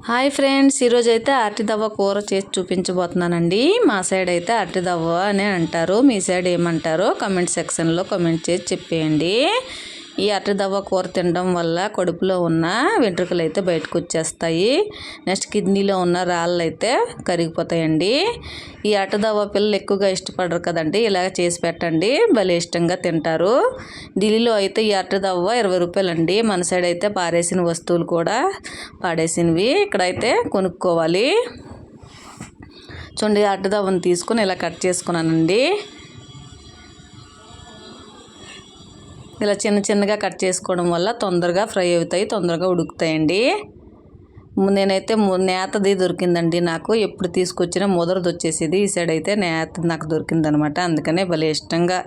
Hi friends ఈరోజు అయితే అరటిదవ్వ కూర చేసి చూపించబోతున్నానండి. మా సైడ్ అయితే అరటిదవ్వ అని అంటారు. మీ సైడ్ ఏమంటారో కమెంట్ సెక్షన్లో కమెంట్ చేసి చెప్పేయండి. ఈ అట్టదవ్వ కూర తినడం వల్ల కడుపులో ఉన్న వెంట్రుకలు అయితే బయటకు వచ్చేస్తాయి నెక్స్ట్ కిడ్నీలో ఉన్న రాళ్ళు అయితే కరిగిపోతాయండి. ఈ అట్టదవ్వ పిల్లలు ఎక్కువగా ఇష్టపడరు కదండి. ఇలాగ చేసి పెట్టండి. భలే ఇష్టంగా తింటారు. ఢిల్లీలో అయితే ఈ అట్టదవ్వ ఇరవై రూపాయలండి. మన సైడ్ అయితే పారేసిన వస్తువులు కూడా పాడేసినవి. ఇక్కడైతే కొనుక్కోవాలి. చూడండి అట్టదవ్వను తీసుకొని ఇలా కట్ చేసుకున్నానండి. ఇలా చిన్న చిన్నగా కట్ చేసుకోవడం వల్ల తొందరగా ఫ్రై అవుతాయి తొందరగా ఉడుకుతాయండి. నేనైతే నేతది దొరికిందండి నాకు. ఎప్పుడు తీసుకొచ్చినా ముదరది వచ్చేసేది. ఈ సైడ్ అయితే నేత నాకు దొరికిందనమాట. అందుకనే భలే ఇష్టంగా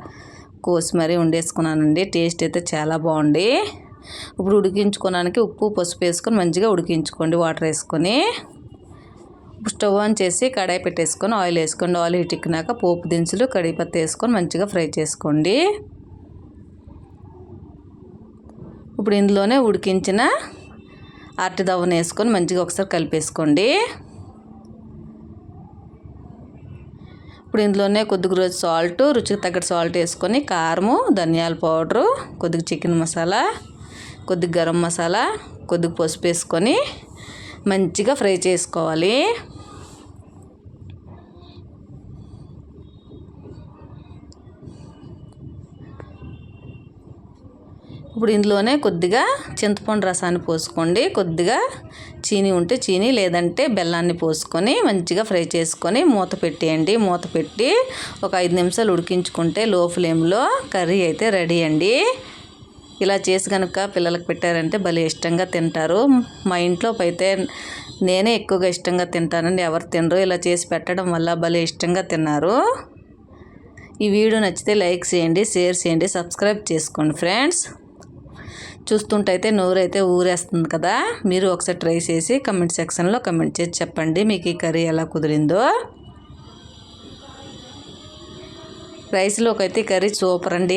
కోసి మరీ వండేసుకున్నానండి. టేస్ట్ అయితే చాలా బాగుంది. ఇప్పుడు ఉడికించుకోవడానికి ఉప్పు పసుపు వేసుకొని మంచిగా ఉడికించుకోండి వాటర్ వేసుకొని. స్టవ్ ఆన్ చేసి కడాయి పెట్టేసుకొని ఆయిల్ వేసుకోండి. ఆయిల్ ఇటుకినాక పోపు దినుసులు కడిపత్తి వేసుకొని మంచిగా ఫ్రై చేసుకోండి. ఇప్పుడు ఇందులోనే ఉడికించిన అరటి దవ్వను వేసుకొని మంచిగా ఒకసారి కలిపేసుకోండి. ఇప్పుడు ఇందులోనే కొద్దిగా రోజు సాల్ట్ రుచికి తగ్గట్టు సాల్ట్ వేసుకొని కారము ధనియాల పౌడరు కొద్దిగా చికెన్ మసాలా కొద్దిగా గరం మసాలా కొద్దిగా పసుపు వేసుకొని మంచిగా ఫ్రై చేసుకోవాలి. ఇప్పుడు ఇందులోనే కొద్దిగా చింతపండు రసాన్ని పోసుకోండి. కొద్దిగా చీని ఉంటే చీని లేదంటే బెల్లాన్ని పోసుకొని మంచిగా ఫ్రై చేసుకొని మూత పెట్టేయండి. మూత పెట్టి ఒక ఐదు నిమిషాలు ఉడికించుకుంటే లో ఫ్లేమ్లో కర్రీ అయితే రెడీ అండి. ఇలా చేసి కనుక పిల్లలకు పెట్టారంటే భలే ఇష్టంగా తింటారు. మా ఇంట్లో అయితే నేనే ఎక్కువగా ఇష్టంగా తింటానండి. ఎవరు తినరు. ఇలా చేసి పెట్టడం వల్ల భలే ఇష్టంగా తిన్నారు. ఈ వీడియో నచ్చితే లైక్ చేయండి షేర్ చేయండి సబ్స్క్రైబ్ చేసుకోండి ఫ్రెండ్స్. చూస్తుంటైతే నోరైతే ఊరేస్తుంది కదా? మీరు ఒకసారి ట్రై చేసి కమెంట్ సెక్షన్లో కమెంట్ చేసి చెప్పండి మీకు ఈ కర్రీ ఎలా కుదిరిందో. రైస్లోకి అయితే కర్రీ సూపర్ అండి.